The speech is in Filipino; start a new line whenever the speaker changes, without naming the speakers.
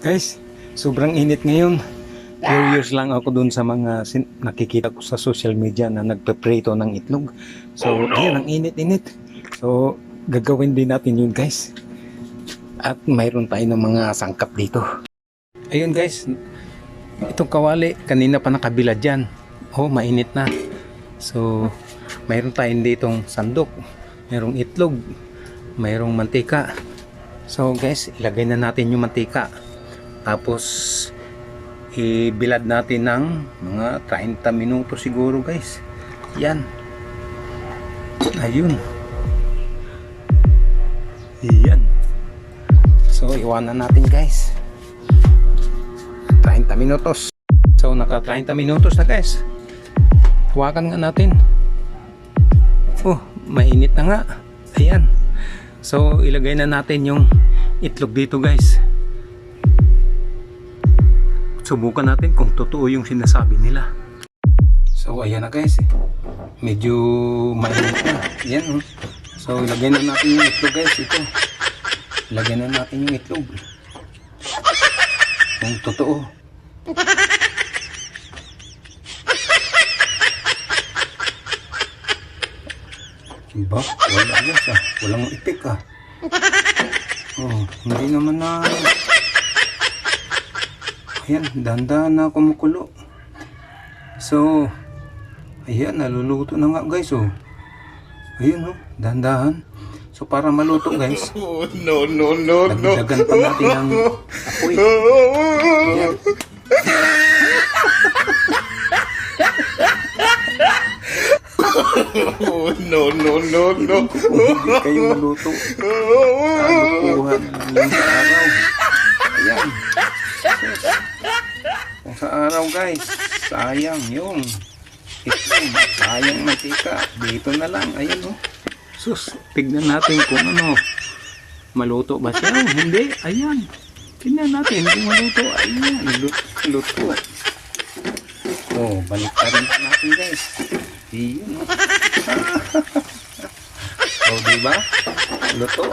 Guys, sobrang init ngayon. Curious lang ako dun sa mga nakikita ko sa social media na nagpe-prito ng itlog. So, ayan, ang init-init. So, gagawin din natin yun guys. At mayroon tayo ng mga sangkap dito. Ayun guys, itong kawali, kanina pa nakabila dyan. Oh, mainit na. So, mayroon tayong ditong sandok. Mayroong itlog. Mayroong mantika. So guys, ilagay na natin yung mantika. Tapos, ibilad natin ng mga 30 minuto siguro guys. Yan. Ayun. Yan. So, iwanan natin guys. 30 minutos. So, naka 30 minutos na guys. Hawakan nga natin. Oh, mainit na nga. Ayan. So, ilagay na natin yung itlog dito guys. Subukan natin kung totoo yung sinasabi nila. So, ayan na guys. Medyo mainit na. Ayan oh. So, ilagay na natin yung itlog guys. Ito. Ilagay na natin yung itlog. Kung totoo. Diba? Wala guys ah. Walang ipik ah. Oh, hindi naman na... Ayan, dahan-dahan na kumukulo. So, ayan, naluluto na nga guys oh. Ayun oh, dahan-dahan. So para maluto guys,
Oh, no, no, no, no.
dagdagan pa natin ng apoy. Ayan.
Oh, no, no, no, no.
Hindi kayo maluto, kalukuhan sa araw. Ayan. Kung sa araw guys, sayang yung itlog, sayang mantika. Dito na lang, ayan oh. Sus, tignan natin kung ano. Maluto ba siya? Oh, Hindi, ayan. Tignan natin kung maluto. Ayan, luto. luto. Oh, balik pa rin natin guys. Iyon oh. oh, di ba? Luto.